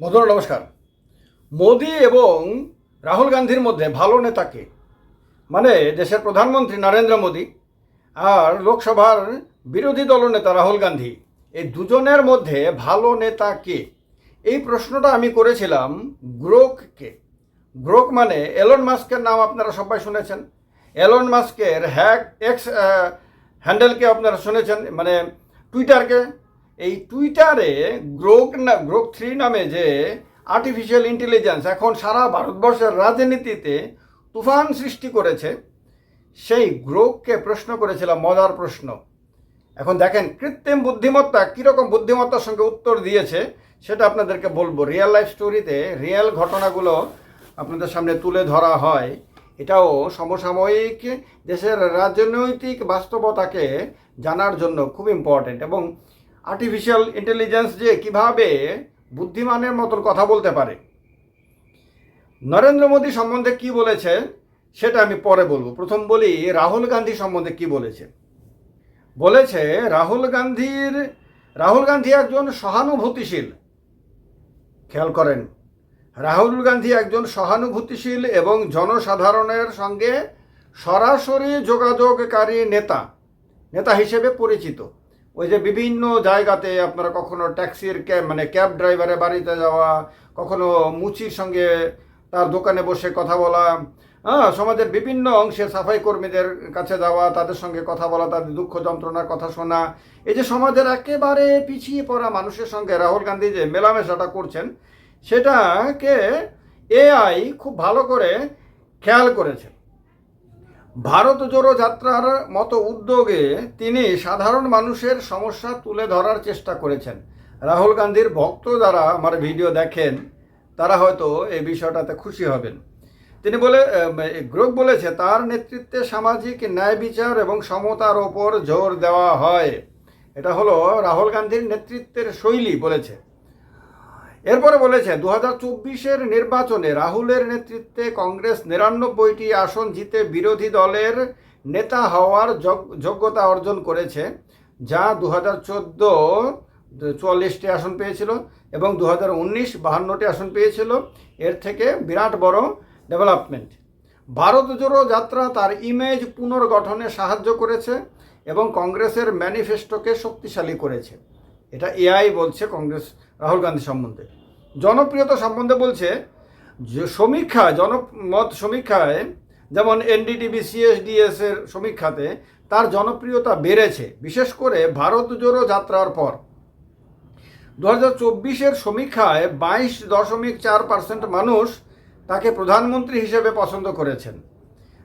বন্ধুরা নমস্কার। মোদি এবং রাহুল গান্ধীর মধ্যে ভালো নেতাকে মানে দেশের প্রধানমন্ত্রী নরেন্দ্র মোদি আর লোকসভার বিরোধী দলনেতা রাহুল গান্ধী, এই দুজনের মধ্যে ভালো নেতা কে? এই প্রশ্নটা আমি করেছিলাম গ্রোককে গ্রোক মানে এলন মাস্কের নাম আপনারা সবাই শুনেছেন। এলন মাস্কের হ্যাক, এক্স হ্যান্ডেলকে আপনারা শুনেছেন মানে টুইটারকে এই টুইটারে গ্রোক না, গ্রোক থ্রি নামে যে আর্টিফিশিয়াল ইন্টেলিজেন্স এখন সারা ভারতবর্ষের রাজনীতিতে তুফান সৃষ্টি করেছে, সেই গ্রোককে প্রশ্ন করেছিলাম মজার প্রশ্ন। এখন দেখেন, কৃত্রিম বুদ্ধিমত্তা কীরকম বুদ্ধিমত্তার সঙ্গে উত্তর দিয়েছে, সেটা আপনাদেরকে বলব। রিয়েল লাইফ স্টোরিতে রিয়েল ঘটনাগুলো আপনাদের সামনে তুলে ধরা হয়। এটাও সমসাময়িক দেশের রাজনৈতিক বাস্তবতাকে জানার জন্য খুব ইম্পর্টেন্ট এবং আর্টিফিশিয়াল ইন্টেলিজেন্স যে কীভাবে বুদ্ধিমানের মতন কথা বলতে পারে। নরেন্দ্র মোদী সম্বন্ধে কি বলেছে, সেটা আমি পরে বলব। প্রথম বলি, রাহুল গান্ধী সম্বন্ধে কি বলেছে? বলেছে, রাহুল গান্ধীর, রাহুল গান্ধী একজন সহানুভূতিশীল। খেয়াল করেন, রাহুল গান্ধী একজন সহানুভূতিশীল এবং জনসাধারণের সঙ্গে সরাসরি যোগাযোগকারী নেতা নেতা হিসেবে পরিচিত। ওই যে বিভিন্ন জায়গাতে আপনারা কখনো ট্যাক্সির ক্যাব মানে ক্যাব ড্রাইভারের বাড়িতে যাওয়া, কখনো মুচির সঙ্গে তার দোকানে বসে কথা বলা হ্যাঁ সমাজের বিভিন্ন অংশে সাফাই কর্মীদের কাছে যাওয়া, তাদের সঙ্গে কথা বলা, তাদের দুঃখ যন্ত্রণার কথা শোনা। এই যে সমাজের একেবারে পিছিয়ে পড়া মানুষের সঙ্গে রাহুল গান্ধী যে মেলামেশাটা করছেন, সেটাকে এআই খুব ভালো করে খেয়াল করেছে ভারত জোড়ো যাত্রার মতো উদ্যোগে তিনি সাধারণ মানুষের সমস্যা তুলে ধরার চেষ্টা করেছেন। রাহুল গান্ধীর ভক্ত যারা আমার ভিডিও দেখেন, তারা হয়তো এই বিষয়টাতে খুশি হবেন। তিনি বলে গ্রুপ বলেছে, তার নেতৃত্বে সামাজিক ন্যায় বিচার এবং সমতার ওপর জোর দেওয়া হয়। এটা হলো রাহুল গান্ধীর নেতৃত্বের শৈলী বলেছে। এরপরে বলেছে দু হাজার চব্বিশের নির্বাচনে রাহুলের নেতৃত্বে কংগ্রেস নিরানব্বইটি আসন জিতে বিরোধী দলের নেতা হওয়ার যোগ্যতা অর্জন করেছে, যা দু হাজার চোদ্দ চুয়াল্লিশটি আসন পেয়েছিল এবং দু হাজার উনিশ বাহান্নটি আসন পেয়েছিল। এর থেকে বিরাট বড় ডেভেলপমেন্ট। ভারত জোড়ো যাত্রা তার ইমেজ পুনর্গঠনে সাহায্য করেছে এবং কংগ্রেসের ম্যানিফেস্টোকে শক্তিশালী করেছে। এটা এআই বলছে কংগ্রেস, রাহুল গান্ধী সম্বন্ধে। জনপ্রিয়তা সম্বন্ধে বলছে যে সমীক্ষা, জনমত সমীক্ষায়, যেমন এনডিটিভি সিএসডিএস এর সমীক্ষাতে তার জনপ্রিয়তা বেড়েছে, বিশেষ করে ভারত জোড়ো যাত্রার পর। দু হাজার চব্বিশের সমীক্ষায় বাইশ দশমিক চার পার্সেন্ট মানুষ তাকে প্রধানমন্ত্রী হিসেবে পছন্দ করেছেন,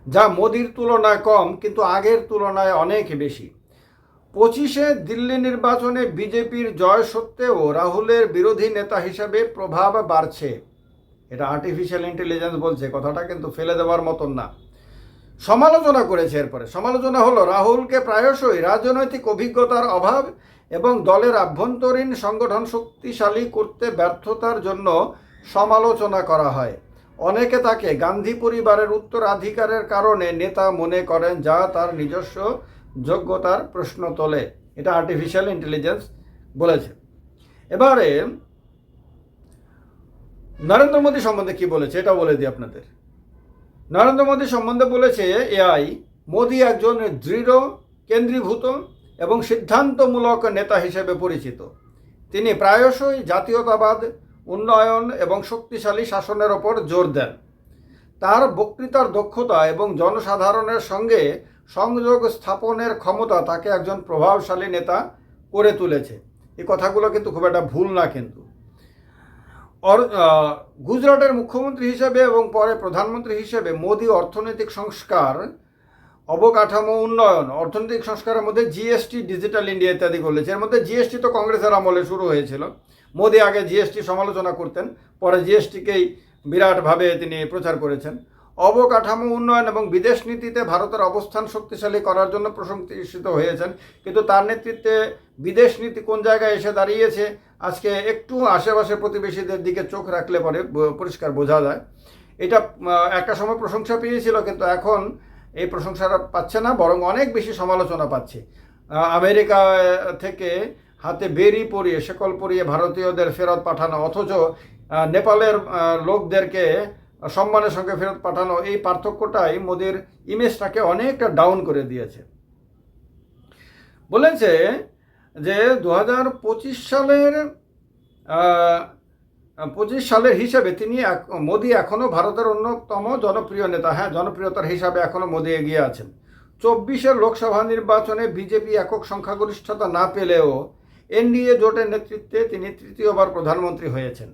যা মোদির তুলনায় কম, কিন্তু আগের তুলনায় অনেক বেশি। পঁচিশে দিল্লি নির্বাচনে বিজেপির জয় সত্ত্বেও রাহুলের বিরোধী নেতা হিসাবে প্রভাব বাড়ছে। এটা আর্টিফিশিয়াল ইন্টেলিজেন্স বলছে, কথাটা কিন্তু ফেলে দেওয়ার মতন না। সমালোচনা করেছে এরপরে। সমালোচনা হলো, রাহুলকে প্রায়শই রাজনৈতিক অভিজ্ঞতার অভাব এবং দলের আভ্যন্তরীণ সংগঠন শক্তিশালী করতে ব্যর্থতার জন্য সমালোচনা করা হয়। অনেকে তাকে গান্ধী পরিবারের উত্তরাধিকারের কারণে নেতা মনে করেন যা তার নিজস্ব যোগ্যতার প্রশ্ন তোলে। এটা আর্টিফিশিয়াল ইন্টেলিজেন্স বলেছে। এবারে নরেন্দ্র মোদী সম্বন্ধে কি বলেছে এটা বলে দিই আপনাদের। নরেন্দ্র মোদী সম্বন্ধে বলেছে, এআই মোদী একজন দৃঢ়, কেন্দ্রীভূত এবং সিদ্ধান্তমূলক নেতা হিসেবে পরিচিত। তিনি প্রায়শই জাতীয়তাবাদ, উন্নয়ন এবং শক্তিশালী শাসনের ওপর জোর দেন। তার বক্তৃতার দক্ষতা এবং জনসাধারণের সঙ্গে সংযোগ স্থাপনের ক্ষমতা তাকে একজন প্রভাবশালী নেতা করে তুলেছে। এই কথাগুলো কিন্তু খুব একটা ভুল না কিন্তু। গুজরাটের মুখ্যমন্ত্রী হিসেবে এবং পরে প্রধানমন্ত্রী হিসেবে মোদী অর্থনৈতিক সংস্কার, অবকাঠামো উন্নয়ন, অর্থনৈতিক সংস্কারের মধ্যে জিএসটি, ডিজিটাল ইন্ডিয়া ইত্যাদি বলেছে এর মধ্যে জিএসটি তো কংগ্রেসের আমলে শুরু হয়েছিল। মোদী আগে জিএসটি সমালোচনা করতেন, পরে জিএসটিকেই বিরাটভাবে তিনি প্রচার করেছেন। অবকাঠামো উন্নয়ন এবং বিদেশ নীতিতে ভারতের অবস্থান শক্তিশালী করার জন্য প্রশংসিত হয়েছেন। কিন্তু তার নেতৃত্বে বিদেশ নীতি কোন জায়গায় এসে দাঁড়িয়েছে, আজকে একটু আশেপাশে প্রতিবেশীদের দিকে চোখ রাখলে পরে পরিষ্কার বোঝা যায়। এটা একটা সময় প্রশংসা পেয়েছিল, কিন্তু এখন এই প্রশংসাটা পাচ্ছে না, বরং অনেক বেশি সমালোচনা পাচ্ছে। আমেরিকা থেকে হাতে বেরি পরিয়ে, শেকল পরিয়ে ভারতীয়দের ফেরত পাঠানো, অথচ নেপালের লোকদেরকে সম্মানের সঙ্গে ফেরত পাঠানো এই পার্থক্যটাই মোদির ইমেজটাকে অনেকটা ডাউন করে দিয়েছে। বলেছে যে দু হাজার পঁচিশ সালের পঁচিশ সালের হিসাবে তিনি মোদি এখনও ভারতের অন্যতম জনপ্রিয় নেতা। হ্যাঁ জনপ্রিয়তার হিসাবে এখনও মোদি এগিয়ে আছেন। চব্বিশের লোকসভা নির্বাচনে বিজেপি একক সংখ্যাগরিষ্ঠতা না পেলেও এনডিএ জোটের নেতৃত্বে তিনি তৃতীয়বার প্রধানমন্ত্রী হয়েছেন।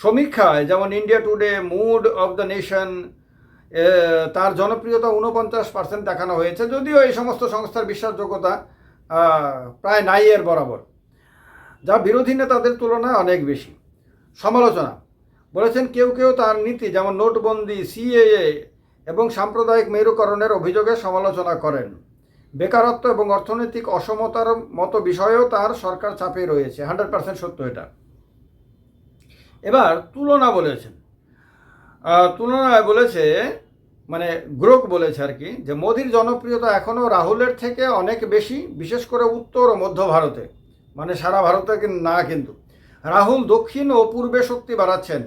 সমীক্ষায়, যেমন India today mood of the nation তার জনপ্রিয়তা উনপঞ্চাশ পার্সেন্ট দেখানো হয়েছে, যদিও এই সমস্ত সংস্থার বিশ্বাসযোগ্যতা প্রায় নাই এর বরাবর, যা বিরোধী নেতাদের তুলনায় অনেক বেশি। সমালোচনা, বলেছেন কেউ কেউ তার নীতি, যেমন নোটবন্দি, সিএএ এবং সাম্প্রদায়িক মেরুকরণের অভিযোগে সমালোচনা করেন। বেকারত্ব এবং অর্থনৈতিক অসমতার মতো বিষয়েও তার সরকার চাপে রয়েছে হান্ড্রেড পার্সেন্ট সত্য এটা। এবার তুলনা বলেছেন। তুলনায় বলেছে মানে গ্রোক বলেছে আর কি, যে মোদির জনপ্রিয়তা এখনও রাহুলের থেকে অনেক বেশি, বিশেষ করে উত্তর ও মধ্য ভারতে। মানে সারা ভারতে না কিন্তু। রাহুল দক্ষিণ ও পূর্বে শক্তি বাড়াচ্ছেন।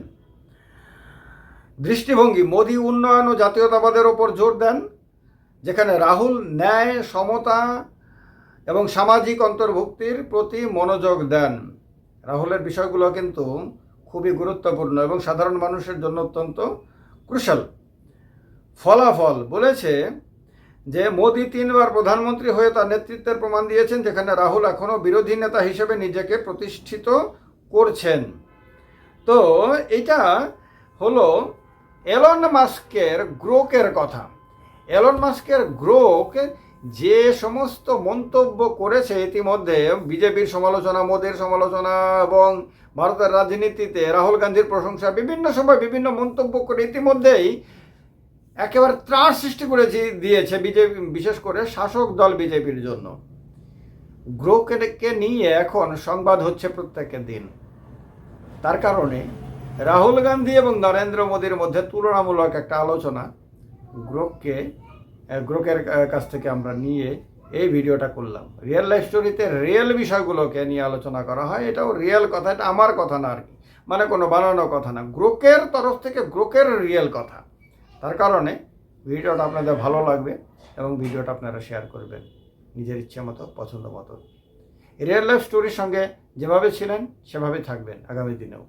দৃষ্টিভঙ্গি, মোদি উন্নয়ন ও জাতীয়তাবাদের ওপর জোর দেন, যেখানে রাহুল ন্যায়, সমতা এবং সামাজিক অন্তর্ভুক্তির প্রতি মনোযোগ দেন। রাহুলের বিষয়গুলো কিন্তু খুবই গুরুত্বপূর্ণ এবং সাধারণ মানুষের জন্য অত্যন্ত ক্রুশাল ফলাফল বলেছে যে মোদি তিনবার প্রধানমন্ত্রী হয়ে তার নেতৃত্বের প্রমাণ দিয়েছেন, যেখানে রাহুল এখনও বিরোধী নেতা হিসেবে নিজেকে প্রতিষ্ঠিত করছেন। তো এটা হলো এলন মাস্কের গ্রোকের কথা। এলন মাস্কের গ্রোক যে সমস্ত মন্তব্য করেছে ইতিমধ্যে বিজেপির সমালোচনা মোদের সমালোচনা এবং ভারতের রাজনীতিতে রাহুল গান্ধীর প্রশংসা বিভিন্ন সময় বিভিন্ন মন্তব্য করে ইতিমধ্যেই একেবারে ত্রাস সৃষ্টি করে দিয়েছে বিজেপি বিশেষ করে শাসক দল বিজেপির জন্য। গ্রোকে নিয়ে এখন সংবাদ হচ্ছে প্রত্যেকের দিন। তার কারণে রাহুল গান্ধী এবং নরেন্দ্র মোদীর মধ্যে তুলনামূলক একটা আলোচনা গ্রোককে আহ, গ্রোকের কাছ থেকে আমরা নিয়ে এই ভিডিওটা করলাম। রিয়েল লাইফ স্টোরিতে রিয়েল বিষয়গুলোকে নিয়ে আলোচনা করা হয়। এটাও রিয়েল কথা, এটা আমার কথা না আর কি। মানে কোনো বানানো কথা না। গ্রোকের তরফ থেকে গ্রোকের রিয়েল কথা। তার কারণে ভিডিওটা আপনাদের ভালো লাগবে এবং ভিডিওটা আপনারা শেয়ার করবেন নিজের ইচ্ছে মতো, পছন্দ মতো। রিয়েল লাইফ স্টোরির সঙ্গে যেভাবে ছিলেন, সেভাবে থাকবেন আগামী দিনেও।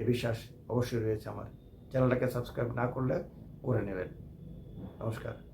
এ বিশ্বাস অবশ্যই রয়েছে আমার। চ্যানেলটাকে সাবস্ক্রাইব না করলে করে নেবেন। নমস্কার।